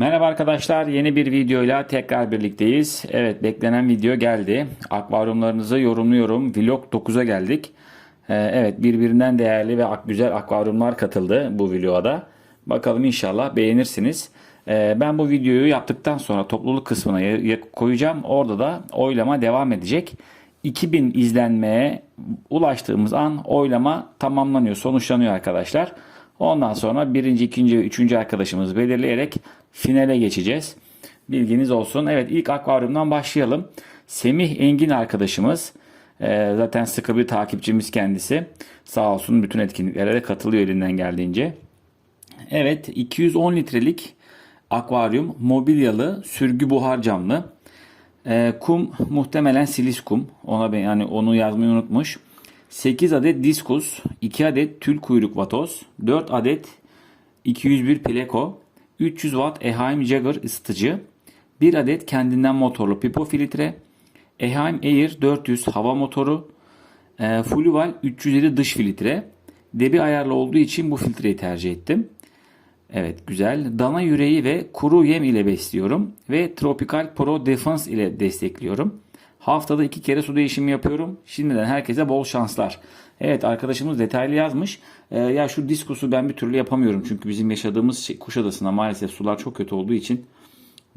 Merhaba arkadaşlar, yeni bir videoyla tekrar birlikteyiz. Evet, beklenen video geldi. Akvaryumlarınızı yorumluyorum. Vlog 9'a geldik. Ee, evet, birbirinden değerli ve güzel akvaryumlar katıldı bu vloga. Bakalım inşallah beğenirsiniz. Ee, ben bu videoyu yaptıktan sonra topluluk kısmına ya- ya- koyacağım. Orada da oylama devam edecek. 2000 izlenmeye ulaştığımız an oylama tamamlanıyor, sonuçlanıyor arkadaşlar. Ondan sonra birinci, ikinci üçüncü arkadaşımızı belirleyerek finale geçeceğiz. Bilginiz olsun. Evet ilk akvaryumdan başlayalım. Semih Engin arkadaşımız e, zaten sıkı bir takipçimiz kendisi. Sağ olsun bütün etkinliklere de katılıyor elinden geldiğince. Evet 210 litrelik akvaryum mobilyalı sürgü buhar camlı. Ee, kum muhtemelen silis kum. Ona ben yani onu yazmayı unutmuş. 8 adet diskus, 2 adet tül kuyruk vatoz, 4 adet 201 pleko, 300 watt Eheim Jagger ısıtıcı, 1 adet kendinden motorlu pipo filtre, Eheim Air 400 hava motoru, e, Fluval 350 dış filtre. Debi ayarlı olduğu için bu filtreyi tercih ettim. Evet güzel. Dana yüreği ve kuru yem ile besliyorum. Ve Tropical Pro Defense ile destekliyorum. Haftada iki kere su değişimi yapıyorum. Şimdiden herkese bol şanslar. Evet arkadaşımız detaylı yazmış. Ee, ya şu diskusu ben bir türlü yapamıyorum. Çünkü bizim yaşadığımız şey, Kuşadası'nda maalesef sular çok kötü olduğu için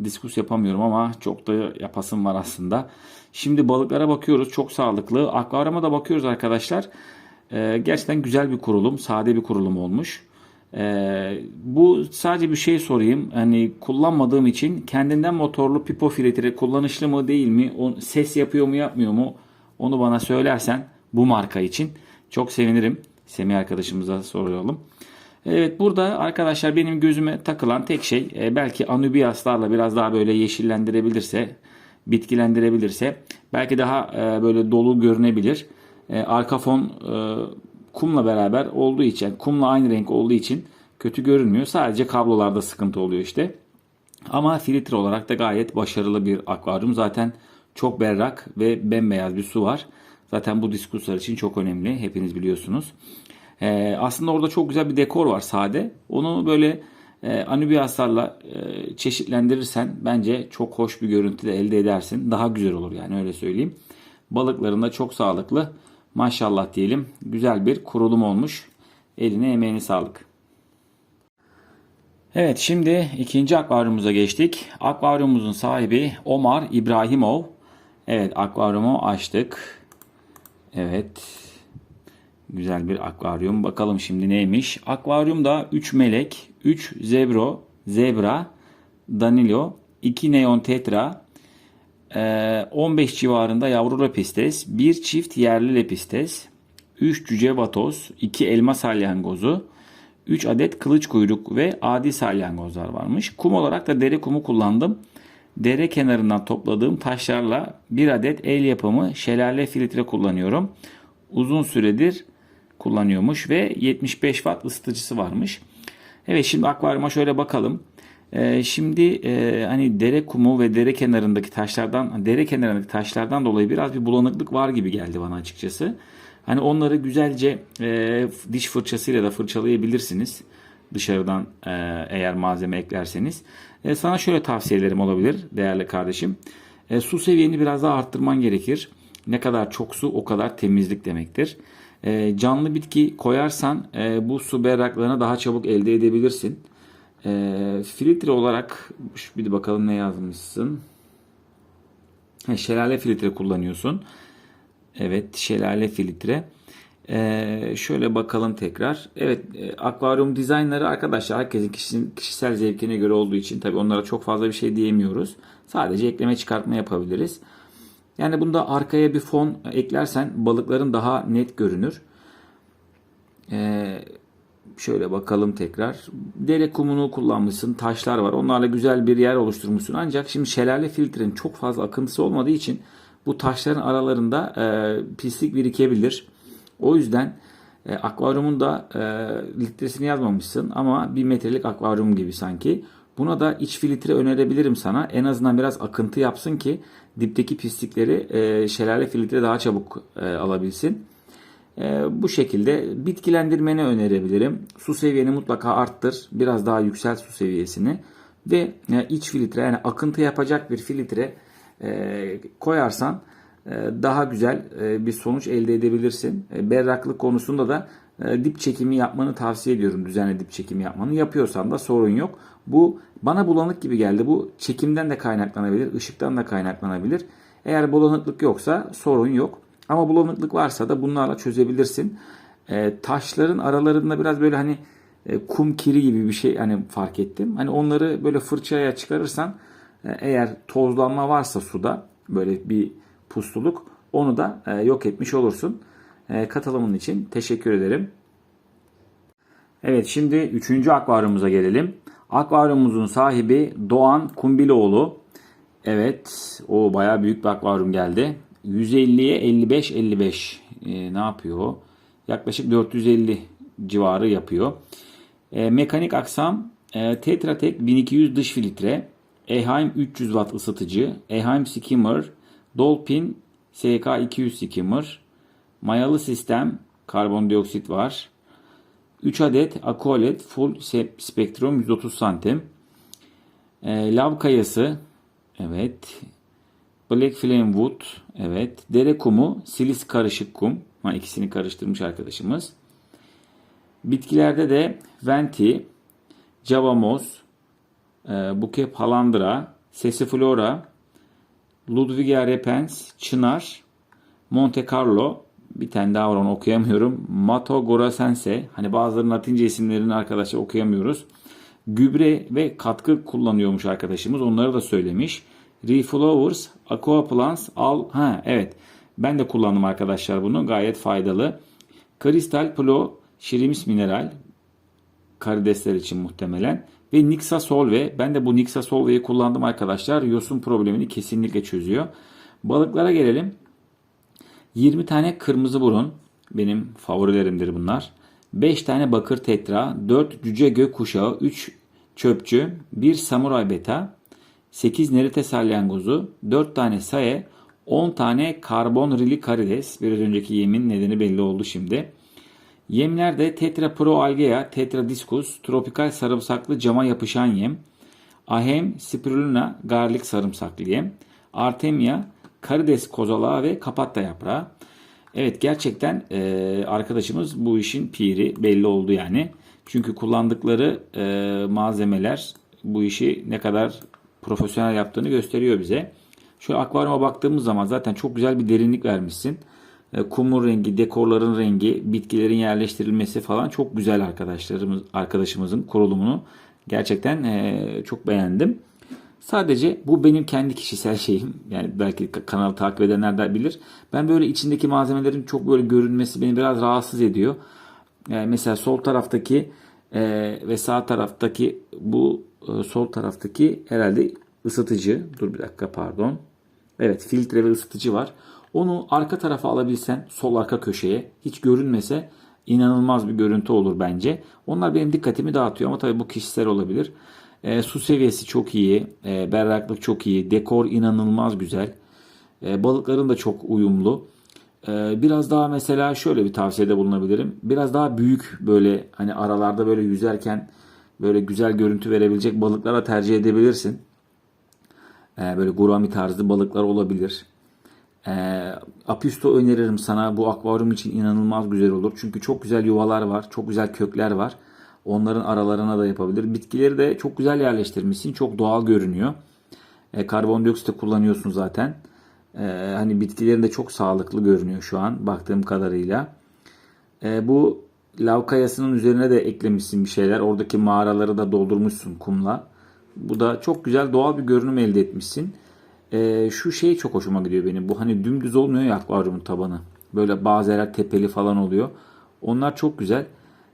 diskus yapamıyorum ama çok da yapasım var aslında. Şimdi balıklara bakıyoruz. Çok sağlıklı. Akvaryuma da bakıyoruz arkadaşlar. Ee, gerçekten güzel bir kurulum. Sade bir kurulum olmuş. Ee, bu sadece bir şey sorayım. Hani kullanmadığım için kendinden motorlu pipo filtre kullanışlı mı değil mi? O, ses yapıyor mu yapmıyor mu? Onu bana söylersen bu marka için çok sevinirim. Semih arkadaşımıza soralım. Evet burada arkadaşlar benim gözüme takılan tek şey e, belki anubiaslarla biraz daha böyle yeşillendirebilirse, bitkilendirebilirse belki daha e, böyle dolu görünebilir. E, arka fon e, kumla beraber olduğu için, kumla aynı renk olduğu için kötü görünmüyor. Sadece kablolarda sıkıntı oluyor işte. Ama filtre olarak da gayet başarılı bir akvaryum. Zaten çok berrak ve bembeyaz bir su var. Zaten bu diskuslar için çok önemli. Hepiniz biliyorsunuz. Ee, aslında orada çok güzel bir dekor var sade. Onu böyle e, anubiaslarla e, çeşitlendirirsen bence çok hoş bir görüntü de elde edersin. Daha güzel olur yani öyle söyleyeyim. Balıkların da çok sağlıklı. Maşallah diyelim. Güzel bir kurulum olmuş. Eline emeğine sağlık. Evet şimdi ikinci akvaryumumuza geçtik. Akvaryumumuzun sahibi Omar İbrahimov. Evet akvaryumu açtık. Evet. Güzel bir akvaryum. Bakalım şimdi neymiş. Akvaryumda 3 melek, 3 zebro, zebra, danilo, 2 neon tetra, ee, 15 civarında yavru lepistes, 1 çift yerli lepistes, 3 cüce vatoz, 2 elma salyangozu, 3 adet kılıç kuyruk ve adi salyangozlar varmış. Kum olarak da dere kumu kullandım. Dere kenarından topladığım taşlarla bir adet el yapımı şelale filtre kullanıyorum. Uzun süredir kullanıyormuş ve 75 watt ısıtıcısı varmış. Evet şimdi akvaryuma şöyle bakalım. Ee, şimdi e, hani dere kumu ve dere kenarındaki taşlardan dere kenarındaki taşlardan dolayı biraz bir bulanıklık var gibi geldi bana açıkçası. Hani onları güzelce e, diş fırçasıyla da fırçalayabilirsiniz. Dışarıdan e, eğer malzeme eklerseniz. E, sana şöyle tavsiyelerim olabilir değerli kardeşim. E, su seviyeni biraz daha arttırman gerekir. Ne kadar çok su o kadar temizlik demektir. E, canlı bitki koyarsan e, bu su berraklığını daha çabuk elde edebilirsin. E, filtre olarak bir de bakalım ne yazmışsın. He, şelale filtre kullanıyorsun. Evet şelale filtre. Ee, şöyle bakalım tekrar. Evet e, akvaryum dizaynları arkadaşlar herkesin kişinin kişisel zevkine göre olduğu için tabi onlara çok fazla bir şey diyemiyoruz. Sadece ekleme çıkartma yapabiliriz. Yani bunda arkaya bir fon eklersen balıkların daha net görünür. Ee, şöyle bakalım tekrar. Dere kumunu kullanmışsın. Taşlar var. Onlarla güzel bir yer oluşturmuşsun. Ancak şimdi şelale filtrenin çok fazla akıntısı olmadığı için bu taşların aralarında e, pislik birikebilir. O yüzden e, akvaryumun da e, litresini yazmamışsın ama bir metrelik akvaryum gibi sanki. Buna da iç filtre önerebilirim sana. En azından biraz akıntı yapsın ki dipteki pislikleri e, şelale filtre daha çabuk e, alabilsin. E, bu şekilde bitkilendirmeni önerebilirim. Su seviyeni mutlaka arttır. Biraz daha yüksel su seviyesini. Ve e, iç filtre yani akıntı yapacak bir filtre e, koyarsan daha güzel e, bir sonuç elde edebilirsin. E, berraklık konusunda da e, dip çekimi yapmanı tavsiye ediyorum. Düzenli dip çekimi yapmanı. Yapıyorsan da sorun yok. Bu bana bulanık gibi geldi. Bu çekimden de kaynaklanabilir, ışıktan da kaynaklanabilir. Eğer bulanıklık yoksa sorun yok. Ama bulanıklık varsa da bunlarla çözebilirsin. E, taşların aralarında biraz böyle hani e, kum kiri gibi bir şey hani fark ettim. Hani onları böyle fırçaya çıkarırsan e, eğer tozlanma varsa suda böyle bir pusluluk onu da e, yok etmiş olursun. E, katılımın için teşekkür ederim. Evet şimdi üçüncü akvaryumumuza gelelim. Akvaryumumuzun sahibi Doğan Kumbiloğlu. Evet o bayağı büyük bir akvaryum geldi. 150'ye 55-55 e, ne yapıyor? Yaklaşık 450 civarı yapıyor. E, mekanik aksam e, Tetra Tech 1200 dış filtre, Eheim 300 watt ısıtıcı, Eheim skimmer, Dolphin SK 200 skimmer, mayalı sistem, karbondioksit var. 3 adet Aqualet Full Spectrum 130 santim. E, lav kayası, evet. Black Flame Wood, evet. Dere kumu, silis karışık kum. Ha, ikisini karıştırmış arkadaşımız. Bitkilerde de Venti, Javamoz, e, Bouquet Palandra, Sesiflora, Ludwigia repens, Çınar, Monte Carlo, bir tane daha var onu okuyamıyorum. Mato Gorasense, hani bazılarının Latince isimlerini arkadaşlar okuyamıyoruz. Gübre ve katkı kullanıyormuş arkadaşımız. Onları da söylemiş. Reflowers, Aquaplants, Al... Ha evet. Ben de kullandım arkadaşlar bunu. Gayet faydalı. Kristal Plo, Şirimis Mineral. Karidesler için muhtemelen. Ve Nixa Solve. Ben de bu Nixa Solve'yi kullandım arkadaşlar. Yosun problemini kesinlikle çözüyor. Balıklara gelelim. 20 tane kırmızı burun. Benim favorilerimdir bunlar. 5 tane bakır tetra, 4 cüce gök kuşağı, 3 çöpçü, 1 samuray beta, 8 nerite salyangozu, 4 tane saye, 10 tane karbon rili karides. Biraz önceki yemin nedeni belli oldu şimdi. Yemlerde Tetra Pro Algea, Tetra Discus, tropikal sarımsaklı cama yapışan yem, Ahem Spirulina garlic sarımsaklı yem, Artemia karides kozalağı ve kapatta yaprağı. Evet gerçekten e, arkadaşımız bu işin piri belli oldu yani. Çünkü kullandıkları e, malzemeler bu işi ne kadar profesyonel yaptığını gösteriyor bize. Şu akvaryuma baktığımız zaman zaten çok güzel bir derinlik vermişsin. E, kumun rengi, dekorların rengi, bitkilerin yerleştirilmesi falan çok güzel arkadaşlarımız arkadaşımızın kurulumunu gerçekten e, çok beğendim. Sadece bu benim kendi kişisel şeyim. Yani belki kanalı takip edenler de bilir. Ben böyle içindeki malzemelerin çok böyle görünmesi beni biraz rahatsız ediyor. Yani mesela sol taraftaki e, ve sağ taraftaki bu e, sol taraftaki herhalde ısıtıcı. Dur bir dakika pardon. Evet filtre ve ısıtıcı var. Onu arka tarafa alabilsen sol arka köşeye hiç görünmese inanılmaz bir görüntü olur bence. Onlar benim dikkatimi dağıtıyor ama tabii bu kişisel olabilir. E, su seviyesi çok iyi. E, berraklık çok iyi. Dekor inanılmaz güzel. E, balıkların da çok uyumlu. E, biraz daha mesela şöyle bir tavsiyede bulunabilirim. Biraz daha büyük böyle hani aralarda böyle yüzerken böyle güzel görüntü verebilecek balıklara tercih edebilirsin. E, böyle gurami tarzı balıklar olabilir. E, Apisto öneririm sana. Bu akvaryum için inanılmaz güzel olur. Çünkü çok güzel yuvalar var. Çok güzel kökler var. Onların aralarına da yapabilir. Bitkileri de çok güzel yerleştirmişsin. Çok doğal görünüyor. E, karbondioksit de kullanıyorsun zaten. E, hani bitkilerin de çok sağlıklı görünüyor şu an baktığım kadarıyla. E, bu lav kayasının üzerine de eklemişsin bir şeyler. Oradaki mağaraları da doldurmuşsun kumla. Bu da çok güzel doğal bir görünüm elde etmişsin. E, şu şey çok hoşuma gidiyor benim. Bu hani dümdüz olmuyor ya akvaryumun tabanı. Böyle bazı yerler tepeli falan oluyor. Onlar çok güzel.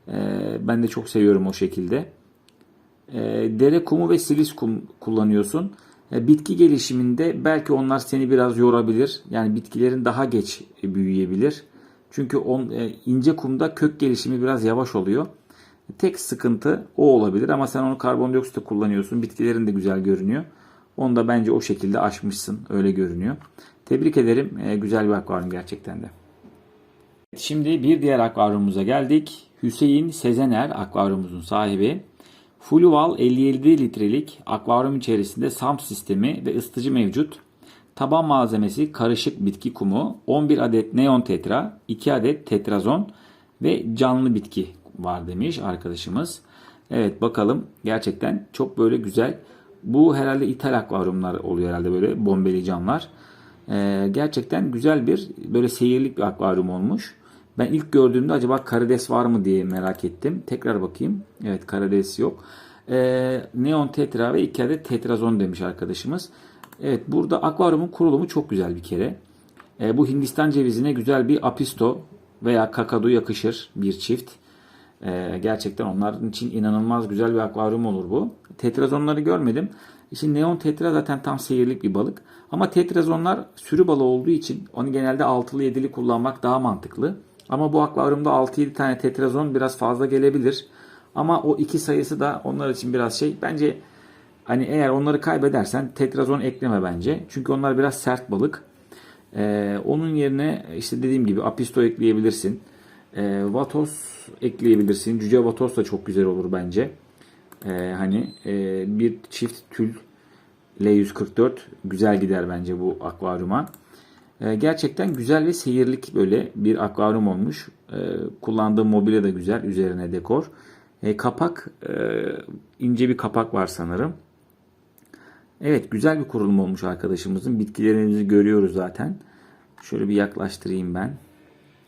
Ee, ben de çok seviyorum o şekilde. Ee, dere kumu ve silis kum kullanıyorsun. Ee, bitki gelişiminde belki onlar seni biraz yorabilir. Yani bitkilerin daha geç büyüyebilir. Çünkü on, e, ince kumda kök gelişimi biraz yavaş oluyor. Tek sıkıntı o olabilir ama sen onu karbondioksitte kullanıyorsun. Bitkilerin de güzel görünüyor. Onu da bence o şekilde aşmışsın. Öyle görünüyor. Tebrik ederim. Güzel bir akvaryum gerçekten de. Şimdi bir diğer akvaryumumuza geldik. Hüseyin Sezener akvaryumumuzun sahibi. Fluval 57 litrelik akvaryum içerisinde SAMP sistemi ve ısıtıcı mevcut. Taban malzemesi karışık bitki kumu, 11 adet neon tetra, 2 adet tetrazon ve canlı bitki var demiş arkadaşımız. Evet bakalım gerçekten çok böyle güzel. Bu herhalde ithal akvaryumlar oluyor herhalde böyle bombeli camlar. Ee, gerçekten güzel bir böyle seyirlik bir akvaryum olmuş. Ben ilk gördüğümde acaba karides var mı diye merak ettim. Tekrar bakayım. Evet karides yok. Ee, neon tetra ve 2 adet tetrazon demiş arkadaşımız. Evet burada akvaryumun kurulumu çok güzel bir kere. Ee, bu Hindistan cevizine güzel bir apisto veya kakadu yakışır bir çift. Ee, gerçekten onların için inanılmaz güzel bir akvaryum olur bu. Tetrazonları görmedim. Şimdi neon tetra zaten tam seyirlik bir balık. Ama tetrazonlar sürü balığı olduğu için onu genelde altılı yedili kullanmak daha mantıklı. Ama bu akvaryumda 6-7 tane tetrazon biraz fazla gelebilir. Ama o iki sayısı da onlar için biraz şey. Bence hani eğer onları kaybedersen tetrazon ekleme bence. Çünkü onlar biraz sert balık. Ee, onun yerine işte dediğim gibi apisto ekleyebilirsin. Ee, vatos ekleyebilirsin. Cüce vatos da çok güzel olur bence. Ee, hani e, bir çift tül L144 güzel gider bence bu akvaryuma. Ee, gerçekten güzel ve seyirlik böyle bir akvaryum olmuş. Ee, kullandığım mobilya da güzel. Üzerine dekor. Ee, kapak e, ince bir kapak var sanırım. Evet güzel bir kurulum olmuş arkadaşımızın. Bitkilerimizi görüyoruz zaten. Şöyle bir yaklaştırayım ben.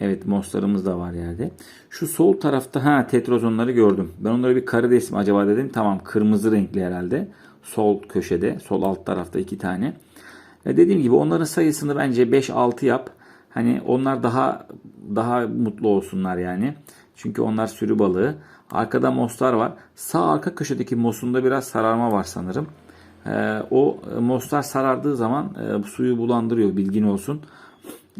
Evet moslarımız da var yerde. Şu sol tarafta ha tetrozonları gördüm. Ben onlara bir karides mi acaba dedim. Tamam kırmızı renkli herhalde. Sol köşede, sol alt tarafta iki tane. Ve dediğim gibi onların sayısını bence 5-6 yap. Hani onlar daha daha mutlu olsunlar yani. Çünkü onlar sürü balığı. Arkada moslar var. Sağ arka köşedeki mosunda biraz sararma var sanırım. Ee, o moslar sarardığı zaman e, suyu bulandırıyor bilgin olsun.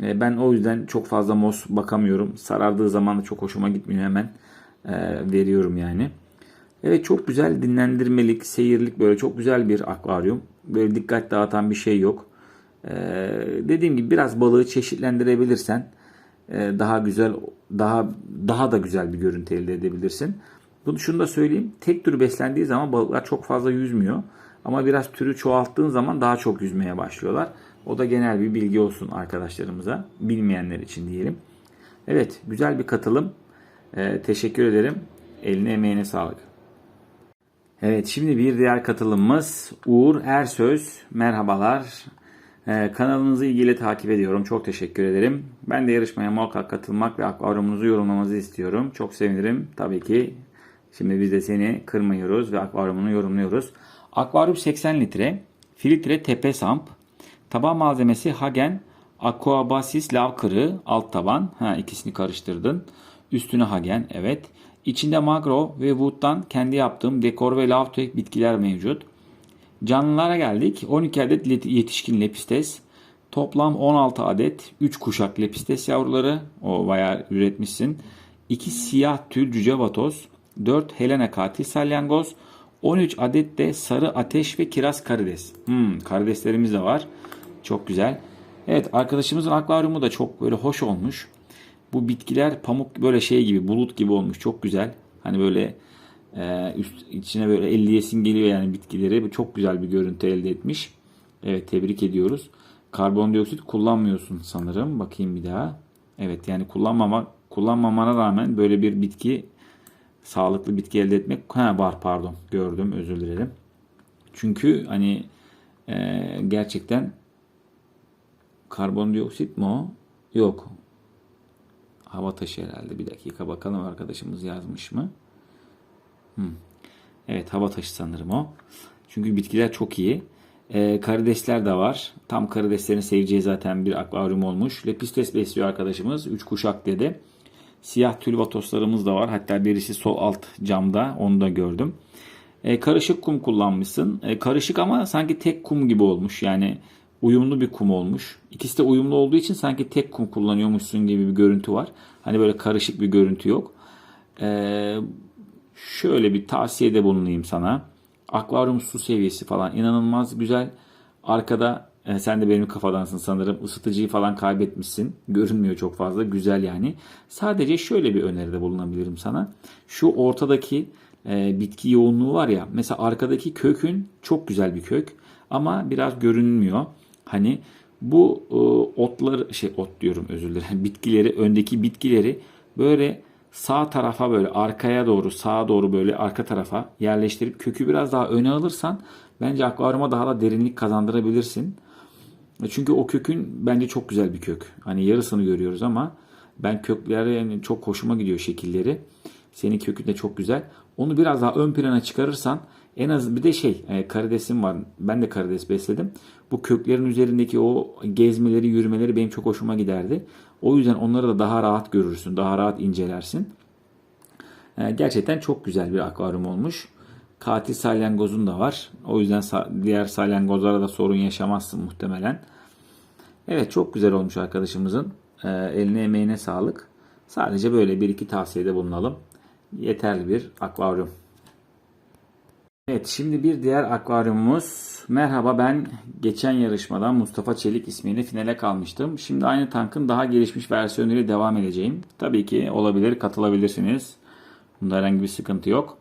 E, ben o yüzden çok fazla mos bakamıyorum. Sarardığı zaman da çok hoşuma gitmiyor hemen e, veriyorum yani. Evet çok güzel dinlendirmelik, seyirlik böyle çok güzel bir akvaryum. Böyle dikkat dağıtan bir şey yok. E, dediğim gibi biraz balığı çeşitlendirebilirsen daha güzel, daha daha da güzel bir görüntü elde edebilirsin. Bunu şunu da söyleyeyim. Tek tür beslendiği zaman balıklar çok fazla yüzmüyor. Ama biraz türü çoğalttığın zaman daha çok yüzmeye başlıyorlar. O da genel bir bilgi olsun arkadaşlarımıza. Bilmeyenler için diyelim. Evet güzel bir katılım. Ee, teşekkür ederim. Eline emeğine sağlık. Evet şimdi bir diğer katılımımız Uğur Ersöz. Merhabalar. Ee, kanalınızı ilgiyle takip ediyorum. Çok teşekkür ederim. Ben de yarışmaya muhakkak katılmak ve akvaryumunuzu yorumlamanızı istiyorum. Çok sevinirim. Tabii ki şimdi biz de seni kırmıyoruz ve akvaryumunu yorumluyoruz. Akvaryum 80 litre. Filtre tepe samp. Taban malzemesi Hagen Aquabasis lav kırığı alt taban. Ha ikisini karıştırdın. Üstüne Hagen evet. İçinde magro ve wood'dan kendi yaptığım dekor ve lav tüyek bitkiler mevcut. Canlılara geldik. 12 adet yetişkin lepistes. Toplam 16 adet 3 kuşak lepistes yavruları. O bayağı üretmişsin. 2 siyah tül cüce vatoz. 4 helena katil salyangoz. 13 adet de sarı ateş ve kiraz karides. Hmm, karideslerimiz de var. Çok güzel. Evet arkadaşımızın akvaryumu da çok böyle hoş olmuş. Bu bitkiler pamuk böyle şey gibi bulut gibi olmuş. Çok güzel. Hani böyle e, üst, içine böyle elliyesin geliyor yani bitkileri. Bu çok güzel bir görüntü elde etmiş. Evet tebrik ediyoruz. Karbondioksit kullanmıyorsun sanırım. Bakayım bir daha. Evet yani kullanmama kullanmamana rağmen böyle bir bitki sağlıklı bitki elde etmek ha var pardon gördüm özür dilerim. Çünkü hani e, gerçekten karbondioksit mi o? Yok. Hava taşı herhalde. Bir dakika bakalım arkadaşımız yazmış mı? Hmm. Evet hava taşı sanırım o. Çünkü bitkiler çok iyi. Ee, karidesler de var. Tam karideslerin seveceği zaten bir akvaryum olmuş. Lepistes besliyor arkadaşımız. 3 kuşak dedi. Siyah tülvatoslarımız da var. Hatta birisi sol alt camda. Onu da gördüm. Ee, karışık kum kullanmışsın. Ee, karışık ama sanki tek kum gibi olmuş. Yani uyumlu bir kum olmuş. İkisi de uyumlu olduğu için sanki tek kum kullanıyormuşsun gibi bir görüntü var. Hani böyle karışık bir görüntü yok. Ee, şöyle bir tavsiyede bulunayım sana. Akvaryum su seviyesi falan inanılmaz güzel. Arkada e, sen de benim kafadansın sanırım. Isıtıcıyı falan kaybetmişsin. Görünmüyor çok fazla. Güzel yani. Sadece şöyle bir öneride bulunabilirim sana. Şu ortadaki e, bitki yoğunluğu var ya. Mesela arkadaki kökün çok güzel bir kök ama biraz görünmüyor. Hani bu e, otlar şey ot diyorum özür dilerim. Bitkileri öndeki bitkileri böyle sağ tarafa böyle arkaya doğru sağa doğru böyle arka tarafa yerleştirip kökü biraz daha öne alırsan bence akvaryuma daha da derinlik kazandırabilirsin. Çünkü o kökün bence çok güzel bir kök. Hani yarısını görüyoruz ama ben kökleri yani çok hoşuma gidiyor şekilleri. Senin kökün de çok güzel. Onu biraz daha ön plana çıkarırsan en az bir de şey e, karidesim var. Ben de karides besledim. Bu köklerin üzerindeki o gezmeleri, yürümeleri benim çok hoşuma giderdi. O yüzden onları da daha rahat görürsün, daha rahat incelersin. E, gerçekten çok güzel bir akvaryum olmuş. Katil salyangozun da var. O yüzden diğer salyangozlara da sorun yaşamazsın muhtemelen. Evet çok güzel olmuş arkadaşımızın. E, eline emeğine sağlık. Sadece böyle bir iki tavsiyede bulunalım. Yeterli bir akvaryum. Evet şimdi bir diğer akvaryumumuz. Merhaba ben geçen yarışmadan Mustafa Çelik ismiyle finale kalmıştım. Şimdi aynı tankın daha gelişmiş versiyonuyla devam edeceğim. Tabii ki olabilir katılabilirsiniz. Bunda herhangi bir sıkıntı yok.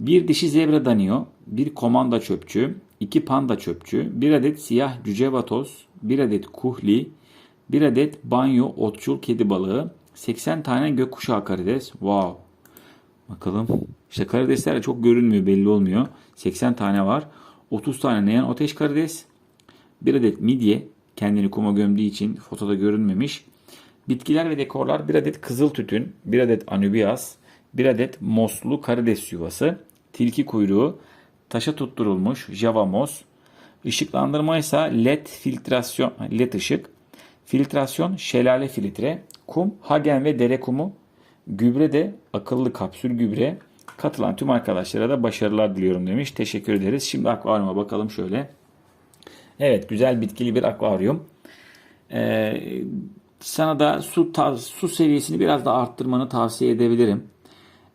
Bir dişi zebra danio, bir komanda çöpçü, iki panda çöpçü, bir adet siyah cüce vatoz, bir adet kuhli, bir adet banyo otçul kedi balığı, 80 tane gökkuşağı karides. Wow. Bakalım. İşte karidesler de çok görünmüyor, belli olmuyor. 80 tane var. 30 tane neon ateş karides. Bir adet midye. Kendini kuma gömdüğü için fotoda görünmemiş. Bitkiler ve dekorlar. Bir adet kızıl tütün. Bir adet anubias. Bir adet moslu karides yuvası. Tilki kuyruğu. Taşa tutturulmuş java mos. Işıklandırma ise led filtrasyon, led ışık. Filtrasyon şelale filtre. Kum, hagen ve dere kumu. Gübre de akıllı kapsül gübre. Katılan tüm arkadaşlara da başarılar diliyorum demiş. Teşekkür ederiz. Şimdi akvaryuma bakalım şöyle. Evet güzel bitkili bir akvaryum. Ee, sana da su su seviyesini biraz da arttırmanı tavsiye edebilirim.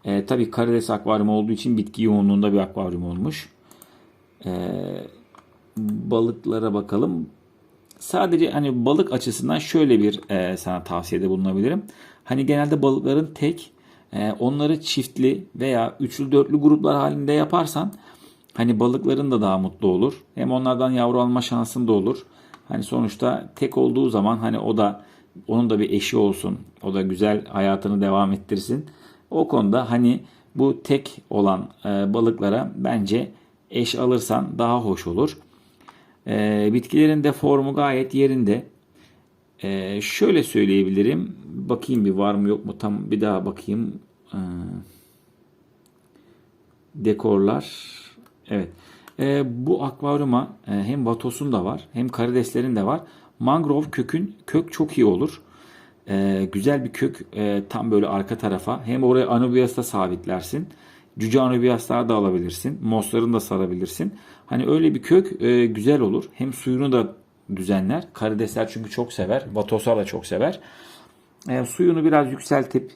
Ee, tabii karides akvaryum olduğu için bitki yoğunluğunda bir akvaryum olmuş. Ee, balıklara bakalım. Sadece hani balık açısından şöyle bir e, sana tavsiyede bulunabilirim. Hani genelde balıkların tek, e, onları çiftli veya üçlü dörtlü gruplar halinde yaparsan hani balıkların da daha mutlu olur. Hem onlardan yavru alma şansın da olur. Hani sonuçta tek olduğu zaman hani o da onun da bir eşi olsun. O da güzel hayatını devam ettirsin. O konuda hani bu tek olan e, balıklara bence eş alırsan daha hoş olur. E, bitkilerin de formu gayet yerinde. E, şöyle söyleyebilirim. Bakayım bir var mı yok mu tam bir daha bakayım. E, dekorlar. Evet. E, bu akvaryuma e, hem vatosun da var hem karideslerin de var. Mangrove kökün kök çok iyi olur. E, güzel bir kök e, tam böyle arka tarafa. Hem oraya anubias'ta sabitlersin. Cüce anubiaslar da alabilirsin. Moslarını da sarabilirsin. Hani öyle bir kök e, güzel olur. Hem suyunu da düzenler. Karidesler çünkü çok sever. Vatoslar da çok sever. E, suyunu biraz yükseltip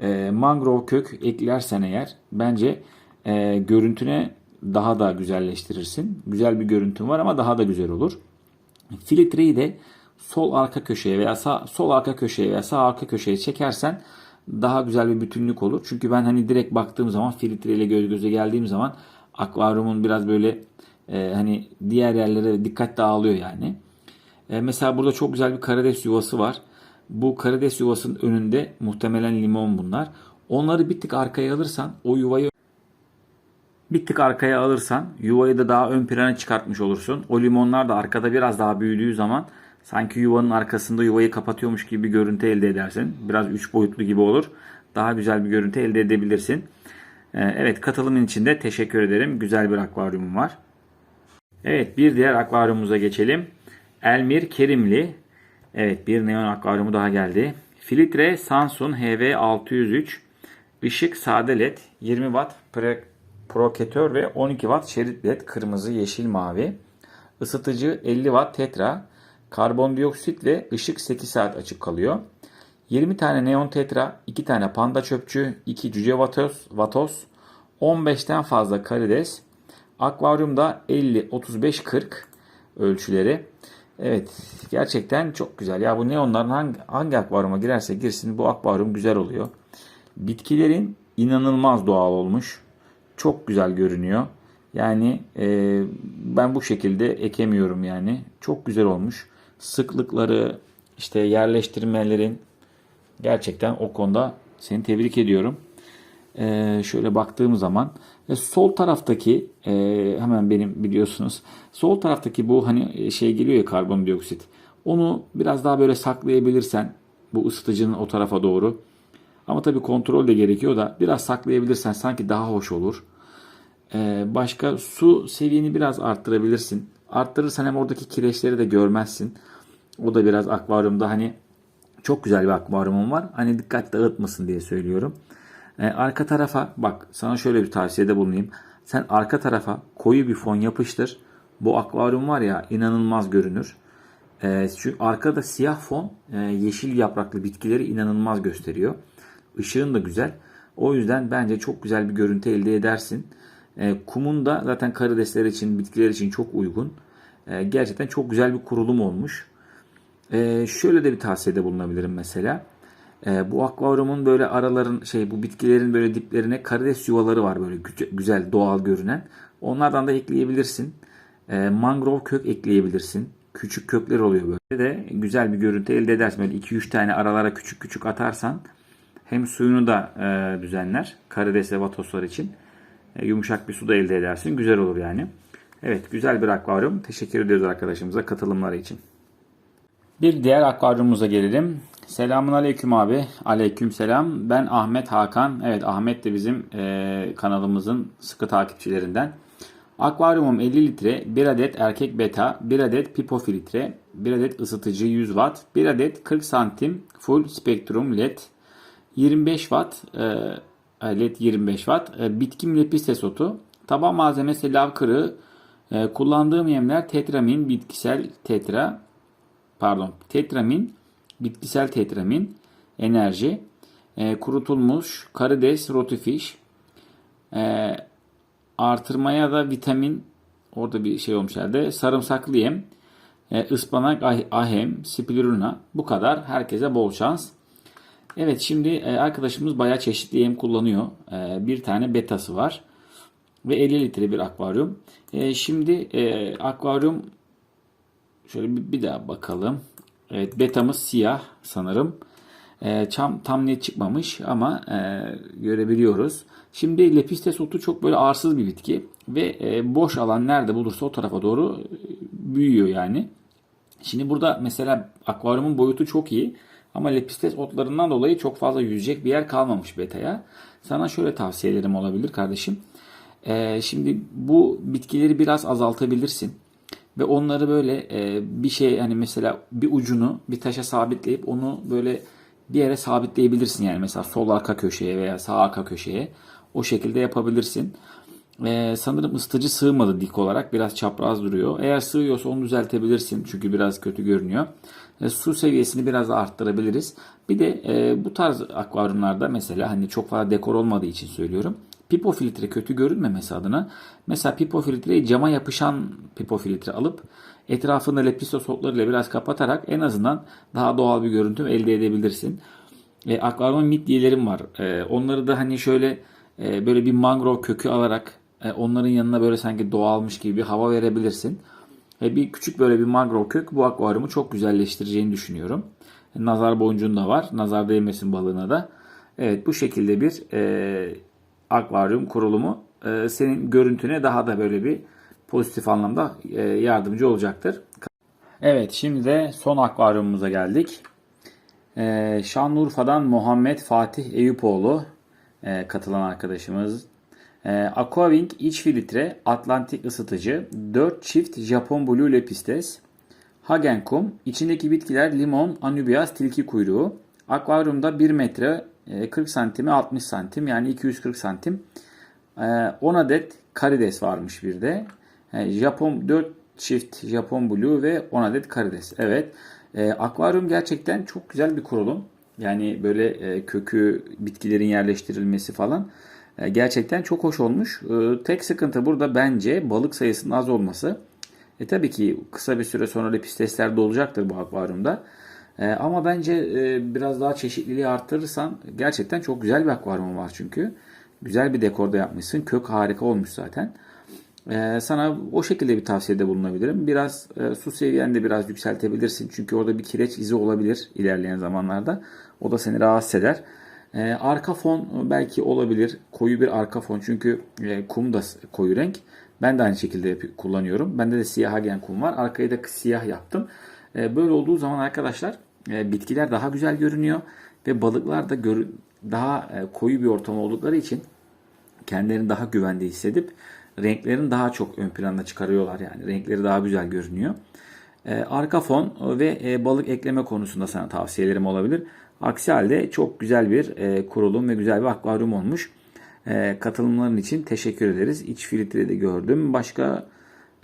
e, mangrove kök eklersen eğer bence e, görüntüne daha da güzelleştirirsin. Güzel bir görüntün var ama daha da güzel olur. Filtreyi de sol arka köşeye veya sağ sol arka köşeye veya sağ arka köşeye çekersen daha güzel bir bütünlük olur. Çünkü ben hani direkt baktığım zaman filtreyle göz göze geldiğim zaman akvaryumun biraz böyle e, hani diğer yerlere dikkat dağılıyor yani. E, mesela burada çok güzel bir karides yuvası var. Bu karides yuvasının önünde muhtemelen limon bunlar. Onları bir tık arkaya alırsan o yuvayı bir tık arkaya alırsan yuvayı da daha ön plana çıkartmış olursun. O limonlar da arkada biraz daha büyüdüğü zaman sanki yuvanın arkasında yuvayı kapatıyormuş gibi bir görüntü elde edersin. Biraz üç boyutlu gibi olur. Daha güzel bir görüntü elde edebilirsin. Ee, Evet katılımın için de teşekkür ederim. Güzel bir akvaryumum var. Evet bir diğer akvaryumumuza geçelim. Elmir Kerimli. Evet bir neon akvaryumu daha geldi. Filtre Samsung HV603. Işık sade led 20 watt pre- proketör ve 12 watt şerit led kırmızı yeşil mavi. Isıtıcı 50 watt tetra. Karbondioksit ve ışık 8 saat açık kalıyor. 20 tane neon tetra, 2 tane panda çöpçü, 2 cüce vatoz, vatoz 15'ten fazla karides. Akvaryumda 50, 35, 40 ölçüleri. Evet gerçekten çok güzel. Ya bu neonların hangi, hangi akvaryuma girerse girsin bu akvaryum güzel oluyor. Bitkilerin inanılmaz doğal olmuş. çok güzel görünüyor. Yani e, ben bu şekilde ekemiyorum yani. Çok güzel olmuş. Sıklıkları işte yerleştirmelerin gerçekten o konuda seni tebrik ediyorum. E, şöyle baktığım zaman e, sol taraftaki e, hemen benim biliyorsunuz sol taraftaki bu hani şey geliyor ya karbondioksit. Onu biraz daha böyle saklayabilirsen bu ısıtıcının o tarafa doğru. Ama tabii kontrol de gerekiyor da biraz saklayabilirsen sanki daha hoş olur. Ee, başka su seviyeni biraz arttırabilirsin. Arttırırsan hem oradaki kireçleri de görmezsin. O da biraz akvaryumda hani çok güzel bir akvaryumum var. Hani dikkat dağıtmasın diye söylüyorum. Ee, arka tarafa bak sana şöyle bir tavsiyede bulunayım. Sen arka tarafa koyu bir fon yapıştır. Bu akvaryum var ya inanılmaz görünür. Ee, çünkü arkada siyah fon e, yeşil yapraklı bitkileri inanılmaz gösteriyor. Işığın da güzel. O yüzden bence çok güzel bir görüntü elde edersin. E, kumun da zaten karidesler için, bitkiler için çok uygun. E, gerçekten çok güzel bir kurulum olmuş. E, şöyle de bir tavsiyede bulunabilirim mesela. E, bu akvaryumun böyle araların şey bu bitkilerin böyle diplerine karides yuvaları var böyle gü- güzel doğal görünen. Onlardan da ekleyebilirsin. E, mangrove kök ekleyebilirsin. Küçük kökler oluyor böyle de güzel bir görüntü elde edersin. Böyle 2-3 tane aralara küçük küçük atarsan hem suyunu da e, düzenler karides ve vatoslar için. E, yumuşak bir su da elde edersin. Güzel olur yani. Evet güzel bir akvaryum. Teşekkür ediyoruz arkadaşımıza katılımları için. Bir diğer akvaryumumuza gelelim. Selamun aleyküm abi. Aleyküm selam. Ben Ahmet Hakan. Evet Ahmet de bizim e, kanalımızın sıkı takipçilerinden. Akvaryumum 50 litre, 1 adet erkek beta, 1 adet pipo filtre, 1 adet ısıtıcı 100 watt, 1 adet 40 santim full spektrum led, 25 watt e, led 25 watt, e, bitkim lepistes otu, taban malzemesi lav kırığı, e, kullandığım yemler tetramin bitkisel tetra, pardon tetramin bitkisel tetramin enerji, e, kurutulmuş karides rotifish, e, artırmaya da vitamin orada bir şey olmuş herhalde. Sarımsaklı yem, e, ıspanak, ah- ahem, spirulina bu kadar. Herkese bol şans. Evet şimdi e, arkadaşımız bayağı çeşitli yem kullanıyor. E, bir tane betası var. Ve 50 litre bir akvaryum. E, şimdi e, akvaryum şöyle bir, bir daha bakalım. Evet betamız siyah sanırım. E, çam tam net çıkmamış ama e, görebiliyoruz. Şimdi lepistes otu çok böyle arsız bir bitki ve e, boş alan nerede bulursa o tarafa doğru e, büyüyor yani. Şimdi burada mesela akvaryumun boyutu çok iyi ama lepistes otlarından dolayı çok fazla yüzecek bir yer kalmamış betaya. Sana şöyle tavsiyelerim olabilir kardeşim. E, şimdi bu bitkileri biraz azaltabilirsin ve onları böyle e, bir şey hani mesela bir ucunu bir taşa sabitleyip onu böyle bir yere sabitleyebilirsin yani mesela sol arka köşeye veya sağ arka köşeye o şekilde yapabilirsin. Ee, sanırım ısıtıcı sığmadı dik olarak biraz çapraz duruyor. Eğer sığıyorsa onu düzeltebilirsin çünkü biraz kötü görünüyor. E, su seviyesini biraz arttırabiliriz. Bir de e, bu tarz akvaryumlarda mesela hani çok fazla dekor olmadığı için söylüyorum. Pipo filtre kötü görünmemesi adına mesela pipo filtreyi cama yapışan pipo filtre alıp etrafında lepistos otlarıyla biraz kapatarak en azından daha doğal bir görüntü elde edebilirsin. E, akvaryum midyelerim var. E, onları da hani şöyle e, böyle bir mangrove kökü alarak e, onların yanına böyle sanki doğalmış gibi bir hava verebilirsin. E, bir küçük böyle bir mangrove kök bu akvaryumu çok güzelleştireceğini düşünüyorum. E, nazar boncuğun da var. Nazar değmesin balığına da. Evet bu şekilde bir e, akvaryum kurulumu e, senin görüntüne daha da böyle bir pozitif anlamda e, yardımcı olacaktır. Evet şimdi de son akvaryumumuza geldik. Ee, Şanlıurfa'dan Muhammed Fatih Eyüpoğlu e, katılan arkadaşımız. Ee, Aquavink iç filtre, Atlantik ısıtıcı, 4 çift Japon Blue Lepistes, Hagen kum, içindeki bitkiler limon, anubias, tilki kuyruğu. Akvaryumda 1 metre e, 40 santime 60 santim yani 240 santim. E, 10 adet karides varmış bir de. E, Japon 4 çift Japon Blue ve 10 adet karides. Evet. E, akvaryum gerçekten çok güzel bir kurulum. Yani böyle e, kökü, bitkilerin yerleştirilmesi falan e, gerçekten çok hoş olmuş. E, tek sıkıntı burada bence balık sayısının az olması. E tabii ki kısa bir süre sonra lepistesler de olacaktır bu akvaryumda. E, ama bence e, biraz daha çeşitliliği arttırırsan gerçekten çok güzel bir akvaryum var çünkü. Güzel bir dekorda yapmışsın. Kök harika olmuş zaten. Ee, sana o şekilde bir tavsiyede bulunabilirim. Biraz e, su seviyeni de biraz yükseltebilirsin. Çünkü orada bir kireç izi olabilir ilerleyen zamanlarda. O da seni rahatsız eder. Ee, arka fon belki olabilir. Koyu bir arka fon. Çünkü e, kum da koyu renk. Ben de aynı şekilde kullanıyorum. Bende de siyah hagen kum var. Arkayı da siyah yaptım. Ee, böyle olduğu zaman arkadaşlar e, bitkiler daha güzel görünüyor. Ve balıklar da daha e, koyu bir ortam oldukları için kendilerini daha güvende hissedip renklerini daha çok ön planda çıkarıyorlar yani renkleri daha güzel görünüyor. Arka fon ve e, balık ekleme konusunda sana tavsiyelerim olabilir. Aksi halde çok güzel bir e, kurulum ve güzel bir akvaryum olmuş. E, katılımların için teşekkür ederiz. İç filtre de gördüm. Başka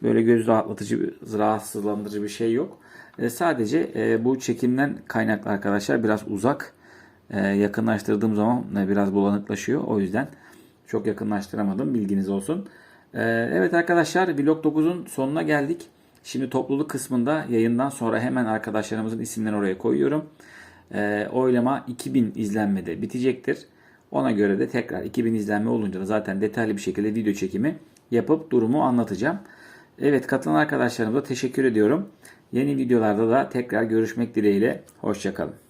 böyle göz rahatlatıcı, rahatsızlandırıcı bir şey yok. E, sadece e, bu çekimden kaynaklı arkadaşlar biraz uzak. E, yakınlaştırdığım zaman e, biraz bulanıklaşıyor. O yüzden çok yakınlaştıramadım. Bilginiz olsun. Evet arkadaşlar vlog 9'un sonuna geldik. Şimdi topluluk kısmında yayından sonra hemen arkadaşlarımızın isimlerini oraya koyuyorum. Oylama 2000 izlenmede bitecektir. Ona göre de tekrar 2000 izlenme olunca da zaten detaylı bir şekilde video çekimi yapıp durumu anlatacağım. Evet katılan arkadaşlarımıza teşekkür ediyorum. Yeni videolarda da tekrar görüşmek dileğiyle. Hoşçakalın.